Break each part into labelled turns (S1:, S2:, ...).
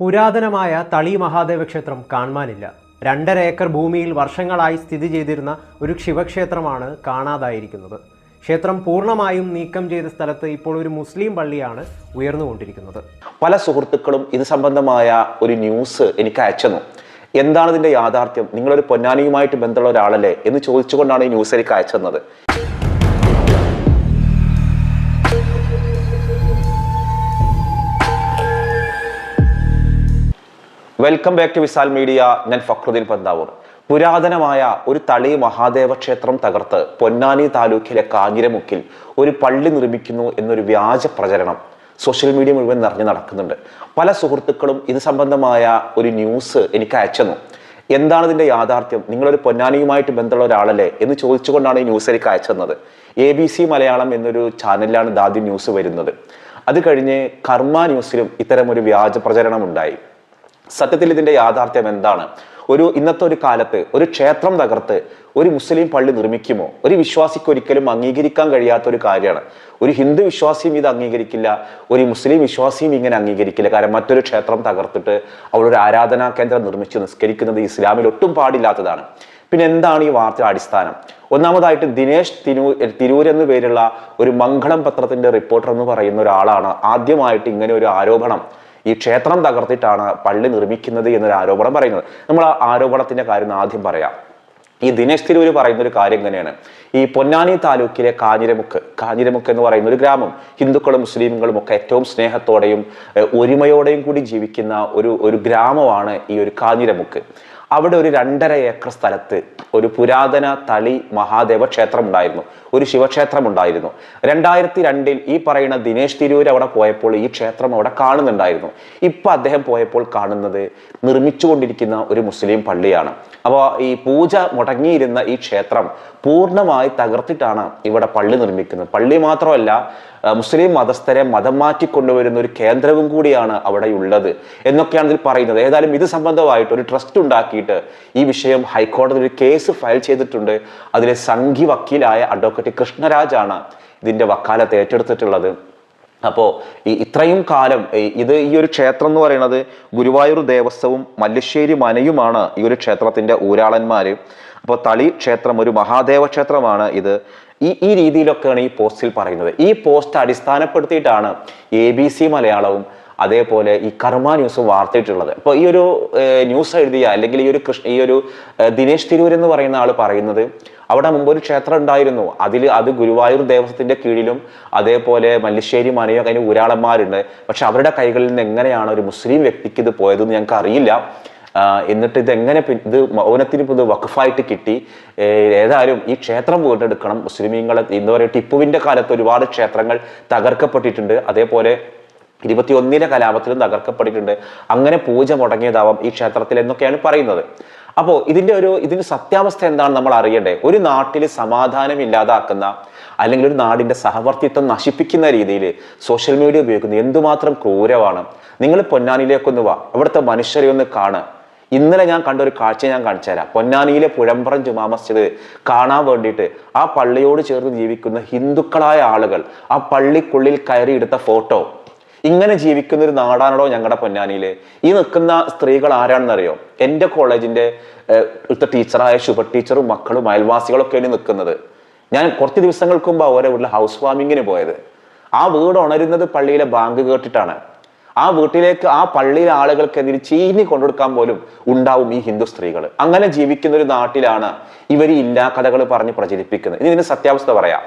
S1: പുരാതനമായ തളി മഹാദേവ ക്ഷേത്രം കാണാനില്ല രണ്ടര ഏക്കർ ഭൂമിയിൽ വർഷങ്ങളായി സ്ഥിതി ചെയ്തിരുന്ന ഒരു ശിവക്ഷേത്രമാണ് കാണാതായിരിക്കുന്നത്. ക്ഷേത്രം പൂർണമായും നീക്കം ചെയ്ത സ്ഥലത്ത് ഇപ്പോൾ ഒരു മുസ്ലിം പള്ളിയാണ് ഉയർന്നുകൊണ്ടിരിക്കുന്നത്.
S2: പല സുഹൃത്തുക്കളും ഇത് സംബന്ധമായ ഒരു ന്യൂസ് എനിക്ക് അയച്ചെന്നു എന്താണ് ഇതിന്റെ യാഥാർത്ഥ്യം? നിങ്ങളൊരു പൊന്നാനിയുമായിട്ട് ബന്ധമുള്ള ഒരാളല്ലേ എന്ന് ചോദിച്ചുകൊണ്ടാണ് ഈ ന്യൂസ് എനിക്ക് അയച്ചെന്നത് welcome back to Wisal media ഞാൻ ഫക്രുദ്ദീൻ പന്താവൂർ. പുരാതനമായ ഒരു തളി മഹാദേവ ക്ഷേത്രം തകർത്ത് പൊന്നാനി താലൂക്കിലെ കാഞ്ഞിരമുക്കിൽ ഒരു പള്ളി നിർമ്മിക്കുന്നു എന്നൊരു വ്യാജ പ്രചരണം സോഷ്യൽ മീഡിയ മുഴുവൻ നിറഞ്ഞു നടക്കുന്നുണ്ട്. പല സുഹൃത്തുക്കളും ഇത് സംബന്ധമായ ഒരു ന്യൂസ് എനിക്ക് അയച്ചെന്നു എന്താണ് ഇതിന്റെ യാഥാർത്ഥ്യം? നിങ്ങളൊരു പൊന്നാനിയുമായിട്ട് ബന്ധമുള്ള ഒരാളല്ലേ എന്ന് ചോദിച്ചുകൊണ്ടാണ് ഈ ന്യൂസ് എനിക്ക് അയച്ചെന്നത് എ ബി സി മലയാളം എന്നൊരു ചാനലിലാണ് ആദ്യം ന്യൂസ് വരുന്നത്. അത് കഴിഞ്ഞ് കർമ്മ ന്യൂസിലും ഇത്തരം ഒരു വ്യാജ പ്രചരണം ഉണ്ടായി. സത്യത്തിൽ ഇതിന്റെ യാഥാർത്ഥ്യം എന്താണ്? ഒരു ഇന്നത്തെ ഒരു കാലത്ത് ഒരു ക്ഷേത്രം തകർത്ത് ഒരു മുസ്ലിം പള്ളി നിർമ്മിക്കുമോ? ഒരു വിശ്വാസിക്ക് ഒരിക്കലും അംഗീകരിക്കാൻ കഴിയാത്ത ഒരു കാര്യമാണ്. ഒരു ഹിന്ദു വിശ്വാസിയും ഇത് അംഗീകരിക്കില്ല ഒരു മുസ്ലിം വിശ്വാസിയും ഇങ്ങനെ അംഗീകരിക്കില്ല. കാരണം മറ്റൊരു ക്ഷേത്രം തകർത്തിട്ട് അവളൊരു ആരാധനാ കേന്ദ്രം നിർമ്മിച്ച് നിസ്കരിക്കുന്നത് ഇസ്ലാമിൽ ഒട്ടും പാടില്ലാത്തതാണ്. പിന്നെ എന്താണ് ഈ വാർത്തയുടെ അടിസ്ഥാനം? ഒന്നാമതായിട്ട് ദിനേശ് തിരൂ തിരൂർ എന്ന പേരുള്ള ഒരു മംഗളം പത്രത്തിന്റെ റിപ്പോർട്ടർ എന്ന് പറയുന്ന ഒരാളാണ് ആദ്യമായിട്ട് ഇങ്ങനെ ഒരു ആരോപണം ഈ ക്ഷേത്രം തകർത്തിട്ടാണ് പള്ളി നിർമ്മിക്കുന്നത് എന്നൊരു ആരോപണം പറയുന്നത്. നമ്മൾ ആ ആരോപണത്തിന്റെ കാര്യം ആദ്യം പറയാം. ഈ ദിനേശ് തിരൂര് പറയുന്ന ഒരു കാര്യം തന്നെയാണ് ഈ പൊന്നാനി താലൂക്കിലെ കാഞ്ഞിരമുക്ക് കാഞ്ഞിരമുക്ക് എന്ന് പറയുന്ന ഒരു ഗ്രാമം ഹിന്ദുക്കളും മുസ്ലിമുകളും ഒക്കെ ഏറ്റവും സ്നേഹത്തോടെയും ഒരുമയോടെയും കൂടി ജീവിക്കുന്ന ഒരു ഒരു ഗ്രാമമാണ് ഈ ഒരു കാഞ്ഞിരമുക്ക്. അവിടെ ഒരു രണ്ടര ഏക്കർ സ്ഥലത്ത് ഒരു പുരാതന തളി മഹാദേവ ക്ഷേത്രം ഉണ്ടായിരുന്നു ഒരു ശിവക്ഷേത്രം ഉണ്ടായിരുന്നു രണ്ടായിരത്തി രണ്ടിൽ ഈ പറയുന്ന ദിനേശ് തിരൂർ അവിടെ പോയപ്പോൾ ഈ ക്ഷേത്രം അവിടെ കാണുന്നുണ്ടായിരുന്നു. ഇപ്പൊ അദ്ദേഹം പോയപ്പോൾ കാണുന്നത് നിർമ്മിച്ചുകൊണ്ടിരിക്കുന്ന ഒരു മുസ്ലിം പള്ളിയാണ്. അപ്പോൾ ഈ പൂജ മുടങ്ങിയിരുന്ന ഈ ക്ഷേത്രം പൂർണമായി തകർത്തിട്ടാണ് ഇവിടെ പള്ളി നിർമ്മിക്കുന്നത്. പള്ളി മാത്രമല്ല മുസ്ലിം മതസ്ഥരെ മതം മാറ്റിക്കൊണ്ടുവരുന്ന ഒരു കേന്ദ്രവും കൂടിയാണ് അവിടെ ഉള്ളത് എന്നൊക്കെയാണ് ഇതിൽ പറയുന്നത്. ഏതായാലും ഇത് സംബന്ധമായിട്ട് ഒരു ട്രസ്റ്റ് ഉണ്ടാക്കിയിട്ട് ഈ വിഷയം ഹൈക്കോടതി ഒരു കേസ് ഫയൽ ചെയ്തിട്ടുണ്ട്. അതിലെ സംഘി വക്കീലായ അഡ്വക്കേറ്റ് കൃഷ്ണരാജാണ് ഇതിന്റെ വക്കാലത്ത് ഏറ്റെടുത്തിട്ടുള്ളത്. അപ്പോൾ ഈ ഇത്രയും കാലം ഇത് ഈ ഒരു ക്ഷേത്രം എന്ന് പറയുന്നത് ഗുരുവായൂർ ദേവസ്വവും മല്ലശ്ശേരി മനയുമാണ് ഈ ഒരു ക്ഷേത്രത്തിന്റെ ഊരാളന്മാര്. അപ്പോൾ തളി ക്ഷേത്രം ഒരു മഹാദേവ ക്ഷേത്രമാണ് ഇത്. ഈ ഈ രീതിയിലൊക്കെയാണ് ഈ പോസ്റ്റിൽ പറയുന്നത്. ഈ പോസ്റ്റ് അടിസ്ഥാനപ്പെടുത്തിയിട്ടാണ് എ ബി സി മലയാളവും അതേപോലെ ഈ കർമ്മ ന്യൂസും വാർത്തയിട്ടുള്ളത്. അപ്പോൾ ഈ ഒരു ന്യൂസ് എഴുതിയ അല്ലെങ്കിൽ ഈ ഒരു കൃഷ്ണ ഈ ഒരു ദിനേശ് തിരൂർ എന്ന് പറയുന്ന ആൾ പറയുന്നത് അവിടെ മുമ്പ് ഒരു ക്ഷേത്രം ഉണ്ടായിരുന്നു. അതിൽ അത് ഗുരുവായൂർ ദേവസ്വത്തിന്റെ കീഴിലും അതേപോലെ മല്ലിശ്ശേരി മനയും അതിന് ഊരാളന്മാരുണ്ട്. പക്ഷെ അവരുടെ കൈകളിൽ നിന്ന് എങ്ങനെയാണ് ഒരു മുസ്ലിം വ്യക്തിക്ക് ഇത് പോയതെന്ന് ഞങ്ങൾക്ക് അറിയില്ല എന്നിട്ട് ഇതെങ്ങനെ ഇത് മൗനത്തിന് ഇത് വഖഫായിട്ട് കിട്ടി. ഏതായാലും ഈ ക്ഷേത്രം വീണ്ടെടുക്കണം. മുസ്ലിമീങ്ങളെ എന്താ പറയുക ടിപ്പുവിന്റെ കാലത്ത് ഒരുപാട് ക്ഷേത്രങ്ങൾ തകർക്കപ്പെട്ടിട്ടുണ്ട്. അതേപോലെ ഇരുപത്തിയൊന്നിലെ കലാപത്തിലും തകർക്കപ്പെട്ടിട്ടുണ്ട്. അങ്ങനെ പൂജ മുടങ്ങിയതാവാം ഈ ക്ഷേത്രത്തിൽ എന്നൊക്കെയാണ് പറയുന്നത്. അപ്പോൾ ഇതിന്റെ ഒരു ഇതിന്റെ സത്യാവസ്ഥ എന്താണ് നമ്മൾ അറിയേണ്ടത് ഒരു നാട്ടിൽ സമാധാനം ഇല്ലാതാക്കുന്ന അല്ലെങ്കിൽ ഒരു നാടിന്റെ സഹവർത്തിത്വം നശിപ്പിക്കുന്ന രീതിയിൽ സോഷ്യൽ മീഡിയ ഉപയോഗിക്കുന്നത് എന്തുമാത്രം ക്രൂരമാണ്. നിങ്ങൾ പൊന്നാനിയിലേക്കൊന്ന് വാ. അവിടുത്തെ മനുഷ്യരെ ഒന്ന് കാണുക. ഇന്നലെ ഞാൻ കണ്ട ഒരു കാഴ്ച ഞാൻ കാണിച്ചു തരാം പൊന്നാനിയിലെ പുഴമ്പറം ജുമാ മസ്ജിദ് കാണാൻ വേണ്ടിയിട്ട് ആ പള്ളിയോട് ചേർന്ന് ജീവിക്കുന്ന ഹിന്ദുക്കളായ ആളുകൾ ആ പള്ളിക്കുള്ളിൽ കയറി എടുത്ത ഫോട്ടോ. ഇങ്ങനെ ജീവിക്കുന്ന ഒരു നാടാണോ ഞങ്ങളുടെ പൊന്നാനിയിൽ ഈ നിൽക്കുന്ന സ്ത്രീകൾ ആരാണെന്നറിയോ? എന്റെ കോളേജിന്റെ ഇവിടുത്തെ ടീച്ചറായ ശുഭ ടീച്ചറും മക്കളും അയൽവാസികളൊക്കെയാണ് നിൽക്കുന്നത്. ഞാൻ കുറച്ച് ദിവസങ്ങൾക്ക് മുമ്പ് അവരെ വീട്ടിൽ ഹൗസ് വാമിങ്ങിന് പോയത്. ആ വീട് ഉണരുന്നത് പള്ളിയിലെ ബാങ്ക് കേട്ടിട്ടാണ്. ആ വീട്ടിലേക്ക് ആ പള്ളിയിലെ ആളുകൾക്കെതിരെ ചീനി കൊണ്ടുകൊടുക്കാൻ പോലും ഉണ്ടാവും ഈ ഹിന്ദു സ്ത്രീകൾ അങ്ങനെ ജീവിക്കുന്ന ഒരു നാട്ടിലാണ് ഇവർ ഇല്ലാ കഥകൾ പറഞ്ഞ് പ്രചരിപ്പിക്കുന്നത്. ഇനി ഇതിന് സത്യാവസ്ഥ പറയാം.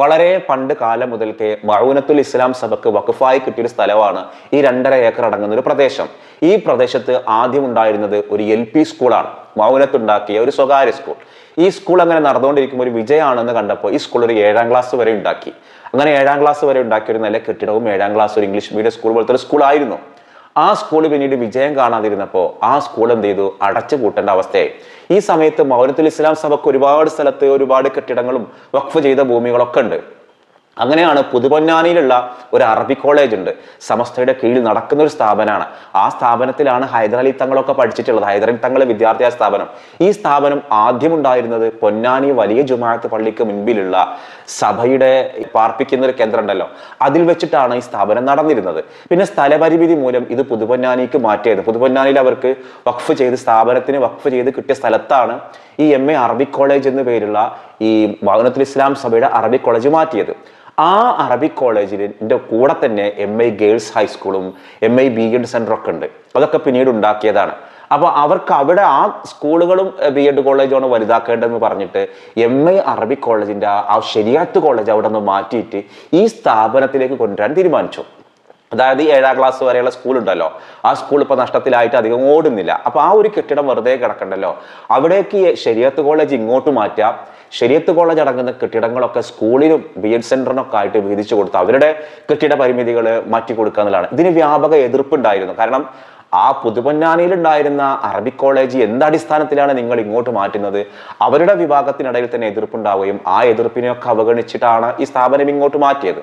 S2: വളരെ പണ്ട് കാലം മുതൽക്കേ മൗനത്തുൽ ഇസ്ലാം സഭക്ക് വഖഫായി കിട്ടിയൊരു സ്ഥലമാണ് ഈ രണ്ടര ഏക്കർ അടങ്ങുന്ന ഒരു പ്രദേശം. ഈ പ്രദേശത്ത് ആദ്യം ഉണ്ടായിരുന്നത് ഒരു എൽ പി സ്കൂളാണ്. മൗനത്തുണ്ടാക്കിയ ഒരു സ്വകാര്യ സ്കൂൾ. ഈ സ്കൂൾ അങ്ങനെ നടന്നുകൊണ്ടിരിക്കുമ്പോൾ ഒരു വിജയമാണെന്ന് കണ്ടപ്പോൾ ഈ സ്കൂൾ ഒരു ഏഴാം ക്ലാസ് വരെ ഉണ്ടാക്കി. അങ്ങനെ ഏഴാം ക്ലാസ് വരെ ഉണ്ടാക്കിയ ഒരു നല്ല കെട്ടിടവും ഏഴാം ക്ലാസ് ഒരു ഇംഗ്ലീഷ് മീഡിയം സ്കൂൾ പോലത്തെ ഒരു സ്കൂളായിരുന്നു ആ സ്കൂൾ പിന്നീട് വിജയം കാണാതിരുന്നപ്പോൾ ആ സ്കൂൾ എന്ത് ചെയ്തു? അടച്ചു പൂട്ടേണ്ട അവസ്ഥയായി. ഈ സമയത്ത് മൗനത്തുൽ ഇസ്ലാം സഭക്ക് ഒരുപാട് സ്ഥലത്ത് ഒരുപാട് കെട്ടിടങ്ങളും വഖഫ് ചെയ്ത ഭൂമികളൊക്കെ ഉണ്ട്. അങ്ങനെയാണ് പുതുപൊന്നാനിയിലുള്ള ഒരു അറബി കോളേജ് ഉണ്ട്. സമസ്തയുടെ കീഴിൽ നടക്കുന്ന ഒരു സ്ഥാപനമാണ്. ആ സ്ഥാപനത്തിലാണ് ഹൈദരലി തങ്ങളൊക്കെ പഠിച്ചിട്ടുള്ളത്. ഹൈദരലി തങ്ങൾ വിദ്യാർത്ഥിയായ സ്ഥാപനം. ഈ സ്ഥാപനം ആദ്യം ഉണ്ടായിരുന്നത് പൊന്നാനി വലിയ ജുമാഅത്ത് പള്ളിക്ക് മുൻപിലുള്ള സഭയുടെ പാർപ്പിക്കുന്ന ഒരു കേന്ദ്രം ഉണ്ടല്ലോ. അതിൽ വെച്ചിട്ടാണ് ഈ സ്ഥാപനം നടന്നിരുന്നത്. പിന്നെ സ്ഥലപരിമിതി മൂലം ഇത് പുതുപൊന്നാനിക്ക് മാറ്റിയത്. പുതുപൊന്നാനിയിൽ അവർക്ക് വഖഫ് ചെയ്ത് സ്ഥാപനത്തിന് വഖഫ് ചെയ്ത് കിട്ടിയ സ്ഥലത്താണ് ഈ എം എ അറബിക് കോളേജ് എന്ന പേരുള്ള ഈ ഭവനത്തുൽ ഇസ്ലാം സഭയുടെ അറബിക് കോളേജ് മാറ്റിയത്. ആ അറബിക് കോളേജിന്റെ കൂടെ തന്നെ എം ഐ ഗേൾസ് ഹൈസ്കൂളും എം ഐ ബി എഡ് സെന്ററൊക്കെ ഉണ്ട്. അതൊക്കെ പിന്നീട് ഉണ്ടാക്കിയതാണ്. അപ്പോൾ അവർക്ക് അവിടെ ആ സ്കൂളുകളും ബി എഡ് കോളേജാണ് വലുതാക്കേണ്ടതെന്ന് പറഞ്ഞിട്ട് എം ഐ അറബിക് കോളേജിന്റെ ആ- ശരിയാത്ത് കോളേജ് അവിടെ നിന്ന് മാറ്റിയിട്ട് ഈ സ്ഥാപനത്തിലേക്ക് കൊണ്ടുവരാൻ തീരുമാനിച്ചു. അതായത് ഏഴാം ക്ലാസ് വരെയുള്ള സ്കൂൾ ഉണ്ടല്ലോ. ആ സ്കൂൾ ഇപ്പോൾ നഷ്ടത്തിലായിട്ട് അധികം ഓടുന്നില്ല. അപ്പോൾ ആ ഒരു കെട്ടിടം വെറുതെ കിടക്കണ്ടല്ലോ. അവിടേക്ക് ശരിയത്ത് കോളേജ് ഇങ്ങോട്ട് മാറ്റാം ശരിയത്ത് കോളേജ് അടങ്ങുന്ന കെട്ടിടങ്ങളൊക്കെ സ്കൂളിലും ബി എഡ് സെന്ററിനൊക്കെ ആയിട്ട് വീതിച്ചു കൊടുത്ത് അവരുടെ കെട്ടിട പരിമിതികൾ മാറ്റി കൊടുക്കുക എന്നുള്ളതാണ്. ഇതിന് വ്യാപക എതിർപ്പുണ്ടായിരുന്നു. കാരണം ആ പുതുപൊന്നാനിയിലുണ്ടായിരുന്ന അറബിക് കോളേജ് എന്ത് അടിസ്ഥാനത്തിലാണ് നിങ്ങൾ ഇങ്ങോട്ട് മാറ്റുന്നത്? അവരുടെ വിഭാഗത്തിനിടയിൽ തന്നെ എതിർപ്പുണ്ടാവുകയും ആ എതിർപ്പിനെയൊക്കെ അവഗണിച്ചിട്ടാണ് ഈ സ്ഥാപനം ഇങ്ങോട്ട് മാറ്റിയത്.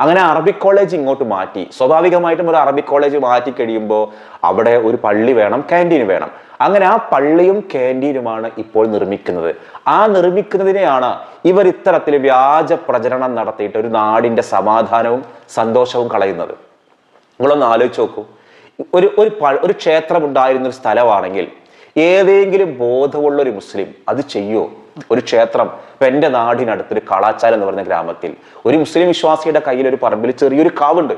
S2: അങ്ങനെ അറബിക് കോളേജ് ഇങ്ങോട്ട് മാറ്റി. സ്വാഭാവികമായിട്ടും ഒരു അറബിക് കോളേജ് മാറ്റി കഴിയുമ്പോൾ അവിടെ ഒരു പള്ളി വേണം ക്യാന്റീൻ വേണം. അങ്ങനെ ആ പള്ളിയും ക്യാന്റീനുമാണ് ഇപ്പോൾ നിർമ്മിക്കുന്നത്. ആ നിർമ്മിക്കുന്നതിനെയാണ് ഇവർ ഇത്തരത്തിൽ വ്യാജ പ്രചരണം നടത്തിയിട്ട് ഒരു നാടിന്റെ സമാധാനവും സന്തോഷവും കളയുന്നത്. നിങ്ങളൊന്ന് ആലോചിച്ച് നോക്കൂ. ഒരു ഒരു ഒരു ക്ഷേത്രം ഉണ്ടായിരുന്ന ഒരു സ്ഥലമാണെങ്കിൽ ഏതെങ്കിലും ബോധമുള്ള ഒരു മുസ്ലിം അത് ചെയ്യോ ഒരു ക്ഷേത്രം ഇപ്പൊ എന്റെ നാടിനടുത്തൊരു കളാച്ചാൽ എന്ന് പറഞ്ഞ ഗ്രാമത്തിൽ ഒരു മുസ്ലിം വിശ്വാസിയുടെ കയ്യിൽ ഒരു പറമ്പിൽ ചെറിയൊരു കാവുണ്ട്.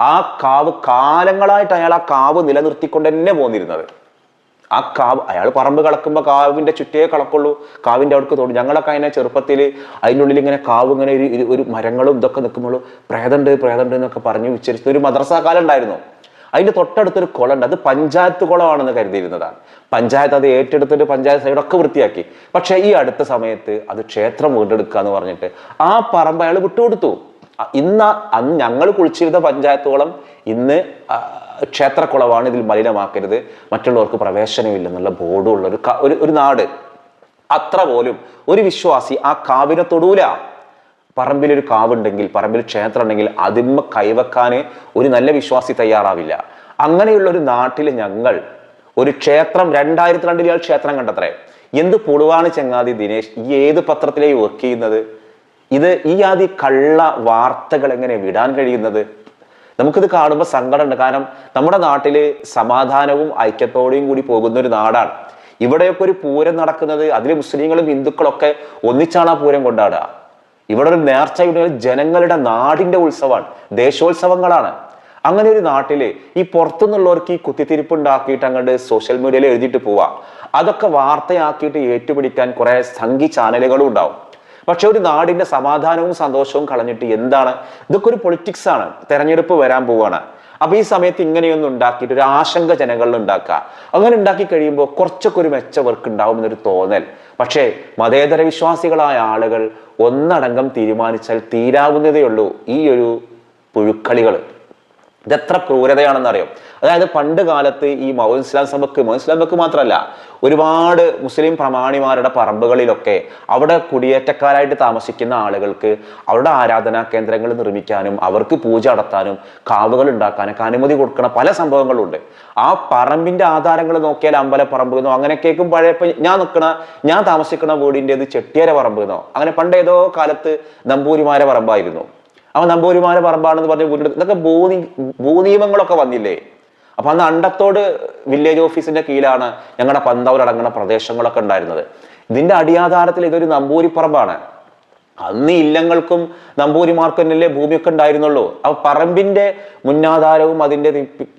S2: ആ കാവ് കാലങ്ങളായിട്ട് അയാൾ ആ കാവ് നിലനിർത്തിക്കൊണ്ട് തന്നെ പോന്നിരുന്നത്. ആ കാവ് അയാൾ പറമ്പ് കളക്കുമ്പോൾ കാവിന്റെ ചുറ്റേ കളക്കുള്ളൂ കാവിന്റെ അവിടേക്ക് തോന്നും ഞങ്ങളൊക്കെ അതിനെ ചെറുപ്പത്തിൽ അതിന്റെ ഉള്ളിൽ ഇങ്ങനെ കാവ് ഇങ്ങനെ ഒരു ഒരു- ഒരു മരങ്ങളും ഇതൊക്കെ നിൽക്കുമ്പോൾ പ്രേതണ്ട് പ്രേതണ്ട് എന്നൊക്കെ പറഞ്ഞ് ഉച്ചരിച്ച ഒരു മദ്രസാ കാലം ഉണ്ടായിരുന്നു. അതിന്റെ തൊട്ടടുത്തൊരു കുളമുണ്ട്. അത് പഞ്ചായത്ത് കുളമാണെന്ന് കരുതിയിരുന്നതാണ്. പഞ്ചായത്ത് അത് ഏറ്റെടുത്തിട്ട് പഞ്ചായത്ത് സൈഡൊക്കെ വൃത്തിയാക്കി. പക്ഷേ ഈ അടുത്ത സമയത്ത് അത് ക്ഷേത്രം വീണ്ടെടുക്കുക എന്ന് പറഞ്ഞിട്ട് ആ പറമ്പ് അയാൾ വിട്ടുകൊടുത്തു. ഇന്ന് അന്ന് ഞങ്ങൾ കുളിച്ചിരുന്ന പഞ്ചായത്ത് കുളം ഇന്ന് ക്ഷേത്രക്കുളമാണ്. ഇതിൽ മലിനമാക്കരുത്. മറ്റുള്ളവർക്ക് പ്രവേശനമില്ലെന്നുള്ള ബോർഡുള്ള ഒരു ഒരു നാട്. അത്ര പോലും ഒരു വിശ്വാസി ആ കാവിനെ തൊടൂല. പറമ്പിൽ ഒരു കാവുണ്ടെങ്കിൽ പറമ്പിൽ ക്ഷേത്രം ഉണ്ടെങ്കിൽ അതിന്മ കൈവെക്കാൻ ഒരു നല്ല വിശ്വാസി തയ്യാറാവില്ല. അങ്ങനെയുള്ള ഒരു നാട്ടിൽ ഞങ്ങൾ ഒരു ക്ഷേത്രം രണ്ടായിരത്തി രണ്ടിൽ ഇയാൾ ക്ഷേത്രം കണ്ടത്രേ. എന്ത് പൊടുവാണ് ചങ്ങാതി ദിനേശ്? ഈ ഏത് പത്രത്തിലേക്ക് വർക്ക് ചെയ്യുന്നത്? ഇത് ഈ ആദ്യ കള്ള വാർത്തകൾ എങ്ങനെ വിടാൻ കഴിയുന്നത്? നമുക്കിത് കാണുമ്പോൾ സങ്കടമുണ്ട്. കാരണം നമ്മുടെ നാട്ടിൽ സമാധാനവും ഐക്യത്തോടെയും കൂടി പോകുന്ന ഒരു നാടാണ്. ഇവിടെയൊക്കെ ഒരു പൂരം നടക്കുന്നത്. അതിൽ മുസ്ലിങ്ങളും ഹിന്ദുക്കളൊക്കെ ഒന്നിച്ചാണ് ആ പൂരം കൊണ്ടാടുക. ഇവിടെ ഒരു നേർച്ചയുടെ ജനങ്ങളുടെ നാടിന്റെ ഉത്സവമാണ് ദേശോത്സവങ്ങളാണ്. അങ്ങനെ ഒരു നാട്ടിൽ ഈ പുറത്തുനിന്നുള്ളവർക്ക് ഈ കുത്തിത്തിരിപ്പ് ഉണ്ടാക്കിയിട്ട് അങ്ങോട്ട് സോഷ്യൽ മീഡിയയിൽ എഴുതിയിട്ട് പോവാ. അതൊക്കെ വാർത്തയാക്കിയിട്ട് ഏറ്റുപിടിക്കാൻ കുറെ സംഘി ചാനലുകളും ഉണ്ടാവും. പക്ഷെ ഒരു നാടിന്റെ സമാധാനവും സന്തോഷവും കളഞ്ഞിട്ട് എന്താണ്? ഇതൊക്കെ ഒരു പൊളിറ്റിക്സ് ആണ്. തെരഞ്ഞെടുപ്പ് വരാൻ പോവാണ്. അപ്പൊ ഈ സമയത്ത് ഇങ്ങനെയൊന്നും ഉണ്ടാക്കിയിട്ട് ഒരു ആശങ്ക ജനങ്ങളിൽ ഉണ്ടാക്കുക. അങ്ങനെ ഉണ്ടാക്കി കഴിയുമ്പോൾ കുറച്ചൊക്കെ ഒരു മെച്ച വർക്ക് ഉണ്ടാവും എന്നൊരു തോന്നൽ. പക്ഷേ മതേതര വിശ്വാസികളായ ആളുകൾ ഒന്നടങ്കം തീരുമാനിച്ചാൽ തീരാവുന്നതേ ഉള്ളൂ ഈ ഒരു പുഴുക്കളികൾ. ഇതെത്ര ക്രൂരതയാണെന്നറിയോ? അതായത് പണ്ട് കാലത്ത് ഈ മൗൽ ഇസ്ലാം സഭക്ക് മൗൽ ഇസ്ലാം സഭക്ക് മാത്രമല്ല ഒരുപാട് മുസ്ലിം പ്രമാണിമാരുടെ പറമ്പുകളിലൊക്കെ അവിടെ കുടിയേറ്റക്കാരായിട്ട് താമസിക്കുന്ന ആളുകൾക്ക് അവരുടെ ആരാധനാ കേന്ദ്രങ്ങൾ നിർമ്മിക്കാനും അവർക്ക് പൂജ നടത്താനും കാവുകൾ ഉണ്ടാക്കാനൊക്കെ അനുമതി കൊടുക്കണ പല സംഭവങ്ങളുണ്ട്. ആ പറമ്പിന്റെ ആധാരങ്ങൾ നോക്കിയാൽ അമ്പലപ്പറമ്പ് എന്നോ അങ്ങനെ കേൾക്കും പഴയ ഞാൻ നിൽക്കണ ഞാൻ താമസിക്കുന്ന വീടിന്റെത് ചെട്ടിയര പറമ്പ് എന്നോ അങ്ങനെ പണ്ട് ഏതോ കാലത്ത് നമ്പൂരിമാരെ പറമ്പായിരുന്നു. അവൻ നമ്പൂരിമാരെ പറമ്പാണെന്ന് പറഞ്ഞ് വീണ്ടെടുത്ത് ഇതൊക്കെ ഭൂനി ഭൂനിയമങ്ങളൊക്കെ വന്നില്ലേ? അപ്പൊ അന്ന് അണ്ടത്തോട് വില്ലേജ് ഓഫീസിന്റെ കീഴിലാണ് ഞങ്ങളുടെ പന്തവരടങ്ങുന്ന പ്രദേശങ്ങളൊക്കെ ഉണ്ടായിരുന്നത്. ഇതിന്റെ അടിയാധാരത്തിൽ ഇതൊരു നമ്പൂരിപ്പറമ്പാണ്. അന്ന് ഇല്ലങ്ങൾക്കും നമ്പൂരിമാർക്കും അല്ലേ ഭൂമിയൊക്കെ ഉണ്ടായിരുന്നുള്ളൂ. അപ്പൊ പറമ്പിന്റെ മുന്നാധാരവും അതിന്റെ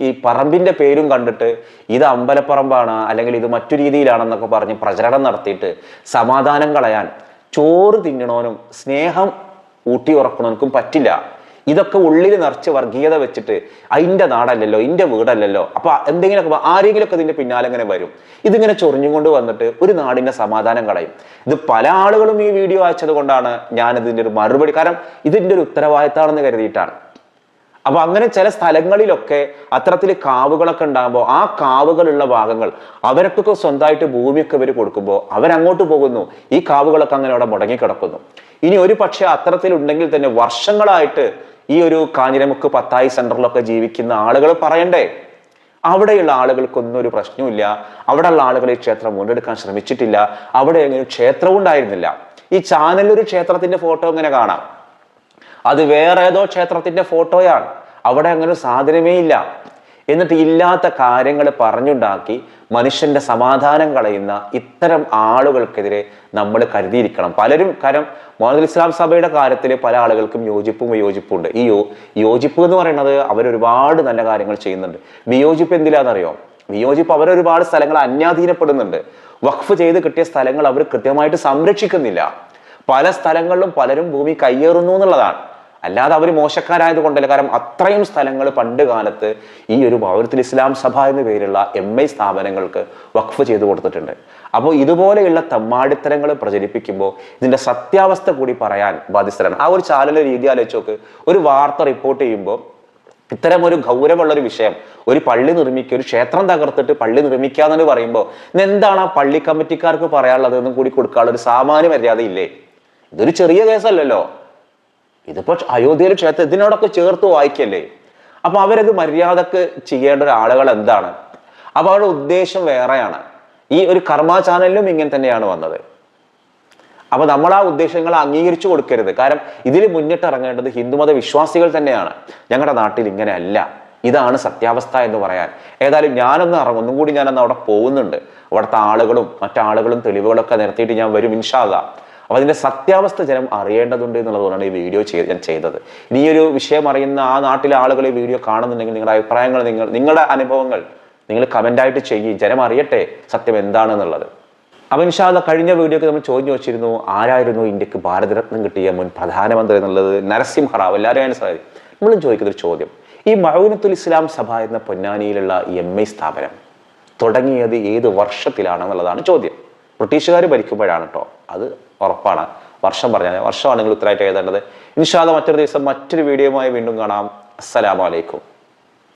S2: ഈ പറമ്പിന്റെ പേരും കണ്ടിട്ട് ഇത് അമ്പലപ്പറമ്പാണ് അല്ലെങ്കിൽ ഇത് മറ്റു രീതിയിലാണെന്നൊക്കെ പറഞ്ഞ് പ്രചരണം നടത്തിയിട്ട് സമാധാനം കളയാൻ ചോറ് തിന്നണോനും സ്നേഹം ഊട്ടി ഉറക്കണോനും പറ്റില്ല. ഇതൊക്കെ ഉള്ളിൽ നിറച്ച് വർഗീയത വെച്ചിട്ട് അതിന്റെ നാടല്ലല്ലോ ഇന്റെ വീടല്ലല്ലോ. അപ്പൊ എന്തെങ്കിലുമൊക്കെ ആരെങ്കിലുമൊക്കെ ഇതിന്റെ പിന്നാലെ ഇങ്ങനെ വരും. ഇതിങ്ങനെ ചൊറിഞ്ഞുകൊണ്ട് വന്നിട്ട് ഒരു നാടിന്റെ സമാധാനം കളയും. ഇത് പല ആളുകളും ഈ വീഡിയോ അയച്ചത് കൊണ്ടാണ് ഞാൻ ഇതിന്റെ ഒരു മറുപടി. കാരണം ഇതിന്റെ ഒരു ഉത്തരവാദിത്തമാണെന്ന് കരുതിയിട്ടാണ്. അപ്പൊ അങ്ങനെ ചില സ്ഥലങ്ങളിലൊക്കെ അത്തരത്തിൽ കാവുകളൊക്കെ ഉണ്ടാകുമ്പോൾ ആ കാവുകളുള്ള ഭാഗങ്ങൾ അവരൊക്കെ സ്വന്തമായിട്ട് ഭൂമിയൊക്കെ ഇവർ കൊടുക്കുമ്പോൾ അവരങ്ങോട്ട് പോകുന്നു. ഈ കാവുകളൊക്കെ അങ്ങനെ അവിടെ മുടങ്ങിക്കിടക്കുന്നു. ഇനി ഒരു പക്ഷേ അത്തരത്തിലുണ്ടെങ്കിൽ തന്നെ വർഷങ്ങളായിട്ട് ഈ ഒരു കാഞ്ഞിരമുക്ക് പത്തായി സെന്ററിലൊക്കെ ജീവിക്കുന്ന ആളുകൾ പറയണ്ടേ? അവിടെയുള്ള ആളുകൾക്കൊന്നും ഒരു പ്രശ്നവുമില്ല. അവിടെയുള്ള ആളുകൾ ഈ ക്ഷേത്രം വീണ്ടെടുക്കാൻ ശ്രമിച്ചിട്ടില്ല. അവിടെ അങ്ങനെ ഒരു ക്ഷേത്രവും ഉണ്ടായിരുന്നില്ല. ഈ ചാനലിൽ ഒരു ക്ഷേത്രത്തിന്റെ ഫോട്ടോ ഇങ്ങനെ കാണാം. അത് വേറെ ഏതോ ക്ഷേത്രത്തിന്റെ ഫോട്ടോയാണ്. അവിടെ അങ്ങനെ ഒരു സാധനമേ ഇല്ല. എന്നിട്ട് ഇല്ലാത്ത കാര്യങ്ങൾ പറഞ്ഞുണ്ടാക്കി മനുഷ്യന്റെ സമാധാനം കളയുന്ന ഇത്തരം ആളുകൾക്കെതിരെ നമ്മൾ കരുതിയിരിക്കണം. പലരും കാരണം മുഹമ്മദ് ഇസ്ലാം സഭയുടെ കാര്യത്തിൽ പല ആളുകൾക്കും യോജിപ്പും വിയോജിപ്പും ഉണ്ട് ഈ യോ യോജിപ്പ് എന്ന് പറയുന്നത് അവരൊരുപാട് നല്ല കാര്യങ്ങൾ ചെയ്യുന്നുണ്ട്. വിയോജിപ്പ് എന്തിലാണെന്നറിയോ വിയോജിപ്പ് അവരൊരുപാട് സ്ഥലങ്ങൾ അന്യാധീനപ്പെടുന്നുണ്ട്. വഖഫ് ചെയ്ത് കിട്ടിയ സ്ഥലങ്ങൾ അവർ കൃത്യമായിട്ട് സംരക്ഷിക്കുന്നില്ല. പല സ്ഥലങ്ങളിലും പലരും ഭൂമി കയ്യേറുന്നു എന്നുള്ളതാണ്. അല്ലാതെ അവർ മോശക്കാരായത് കൊണ്ടല്ല കാരണം അത്രയും സ്ഥലങ്ങൾ പണ്ട് കാലത്ത് ഈ ഒരു പൗരത്തിൽ ഇസ്ലാം സഭ എന്ന പേരുള്ള എം ഐ സ്ഥാപനങ്ങൾക്ക് വഖഫ് ചെയ്തു കൊടുത്തിട്ടുണ്ട്. അപ്പോൾ ഇതുപോലെയുള്ള തമ്മാടിത്തരങ്ങൾ പ്രചരിപ്പിക്കുമ്പോൾ ഇതിന്റെ സത്യാവസ്ഥ കൂടി പറയാൻ ബാധ്യസ്ഥരാണ്. ആ ഒരു ചാനൽ രീതി ആലോചിച്ച് നോക്ക്. ഒരു വാർത്ത റിപ്പോർട്ട് ചെയ്യുമ്പോൾ ഇത്തരം ഒരു ഗൗരവമുള്ള ഒരു വിഷയം ഒരു പള്ളി നിർമ്മിക്കുക ഒരു ക്ഷേത്രം തകർത്തിട്ട് പള്ളി നിർമ്മിക്കുക എന്ന് പറയുമ്പോൾ എന്താണ് ആ പള്ളി കമ്മിറ്റിക്കാർക്ക് പറയാനുള്ളത് എന്നും കൂടി കൊടുക്കാനുള്ള ഒരു സാമാന്യ മര്യാദ ഇല്ലേ ഇതൊരു ചെറിയ കേസല്ലല്ലോ. ഇതിപ്പോ അയോധ്യയിൽ ക്ഷേത്രം ഇതിനോടൊക്കെ ചേർത്ത് വായിക്കല്ലേ? അപ്പൊ അവരത് മര്യാദയ്ക്ക് ചെയ്യേണ്ട ഒരു ആളുകൾ എന്താണ്? അപ്പൊ അവരുടെ ഉദ്ദേശം വേറെയാണ്. ഈ ഒരു കർമ്മ ചാനലിലും ഇങ്ങനെ തന്നെയാണ് വന്നത്. അപ്പൊ നമ്മൾ ആ ഉദ്ദേശങ്ങൾ അംഗീകരിച്ചു കൊടുക്കരുത്. കാരണം ഇതിൽ മുന്നിട്ടിറങ്ങേണ്ടത് ഹിന്ദുമത വിശ്വാസികൾ തന്നെയാണ്. ഞങ്ങളുടെ നാട്ടിൽ ഇങ്ങനെ അല്ല. ഇതാണ് സത്യാവസ്ഥ എന്ന് പറയാൻ. ഏതായാലും ഞാനൊന്ന് ഇറങ്ങും. ഒന്നും കൂടി ഞാനന്ന് അവിടെ പോകുന്നുണ്ട്. അവിടുത്തെ ആളുകളും മറ്റാളുകളും തെളിവുകളൊക്കെ നിരത്തിയിട്ട് ഞാൻ വരും ഇൻഷാല്ല അപ്പൊ അതിന്റെ സത്യാവസ്ഥ ജനം അറിയേണ്ടതുണ്ട് എന്നുള്ളതുകൊണ്ടാണ് ഈ വീഡിയോ ചെയ്ത് ഞാൻ ചെയ്തത്. ഇനി ഒരു വിഷയം അറിയുന്ന ആ നാട്ടിലെ ആളുകൾ ഈ വീഡിയോ കാണുന്നുണ്ടെങ്കിൽ നിങ്ങളുടെ അഭിപ്രായങ്ങൾ നിങ്ങൾ നിങ്ങളുടെ അനുഭവങ്ങൾ നിങ്ങൾ കമന്റായിട്ട് ചെയ്യും. ജനം അറിയട്ടെ സത്യം എന്താണെന്നുള്ളത്. അപ്പൊ ഇൻഷാല്ല കഴിഞ്ഞ വീഡിയോക്ക് നമ്മൾ ചോദിച്ചു വെച്ചിരുന്നു ആരായിരുന്നു ഇന്ത്യയ്ക്ക് ഭാരതരത്നം കിട്ടിയ മുൻ പ്രധാനമന്ത്രി എന്നുള്ളത്? നരസിംഹ റാവു എല്ലാവരും സാധിക്കും നമ്മളും ചോദിക്കുന്ന ഒരു ചോദ്യം. ഈ മൗനത്തുൽ ഇസ്ലാം സഭ എന്ന പൊന്നാനിയിലുള്ള എം ഐ സ്ഥാപനം തുടങ്ങിയത് ഏത് വർഷത്തിലാണെന്നുള്ളതാണ് ചോദ്യം. ബ്രിട്ടീഷുകാർ ഭരിക്കുമ്പോഴാണ് കേട്ടോ അത് ഉറപ്പാണ്. വർഷം പറഞ്ഞാൽ വർഷമാണ് നിങ്ങൾ ഉത്തരമായിട്ട് എഴുതേണ്ടത്. ഇൻഷാല്ല മറ്റൊരു ദിവസം മറ്റൊരു വീഡിയോയുമായി വീണ്ടും കാണാം. അസ്സലാമലൈക്കും